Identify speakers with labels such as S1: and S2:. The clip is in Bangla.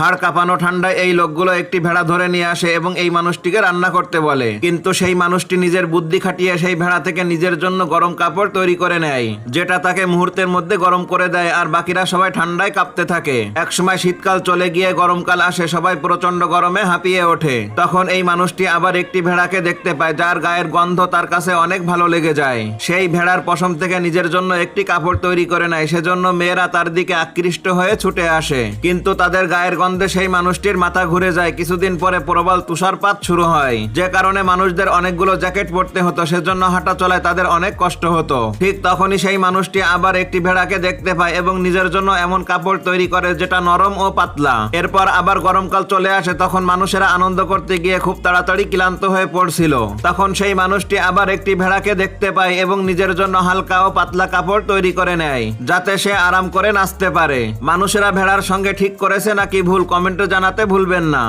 S1: হাড় কাঁপানো ঠান্ডায় এই লোকগুলো একটি ভেড়া ধরে নিয়ে আসে এবং এই মানুষটিকে রান্না করতে বলে। কিন্তু সেই মানুষটি নিজের বুদ্ধি খাটিয়ে সেই ভেড়া থেকে নিজের জন্য গরম কাপড় তৈরি করে নেয়, যেটা তাকে মুহূর্তের মধ্যে গরম করে দেয় আর বাকিরা সবাই ঠান্ডায় কাঁপতে থাকে। একসময় শীতকাল চলে গিয়ে গরমকাল আসে, সবাই প্রচণ্ড গরমে হাঁপিয়ে ওঠে। তখন এই মানুষটি আবার একটি ভেড়াকে দেখতে পায়, যার গায়ের গন্ধ তার কাছে অনেক ভালো লেগে যায়। সেই ভেড়ার পশম থেকে নিজের জন্য একটি কাপড় তৈরি করে নেয়, সেজন্য মেয়েরা তার দিকে আকৃষ্ট হয়ে ছুটে আসে। কিন্তু তাদের গায়ের গন্ধে সেই মানুষটির মাথা ঘুরে যায়। কিছুদিন পরে প্রবল তুষারপাত শুরু হয়। যে কারণে মানুষদের অনেকগুলো জ্যাকেট পরতে হতো, সেজন্য হাঁটা চলায় তাদের অনেক কষ্ট হতো। ঠিক তখনই সেই মানুষটি আবার একটি ভেড়াকে দেখতে পায় এবং নিজের জন্য এমন কাপড় তৈরি করে যেটা নরম ও পাতলা। এরপর আবার গরমকাল চলে আসে, তখন মানুষেরা আনন্দ করতে গিয়ে খুব তাড়াতাড়ি ক্লান্ত হয়ে পড়ছিল। তখন সেই মানুষটি আবার একটি ভেড়াকে দেখতে পায় এবং নিজের জন্য হালকা ও পাতলা কাপড় তৈরি করে নেয়, যাতে সে আরাম করে নাচতে পারে। মানুষেরা ভেড়ার সঙ্গে ঠিক করেছে নাকি ভুল কমেন্টে জানাতে ভুলবেন না।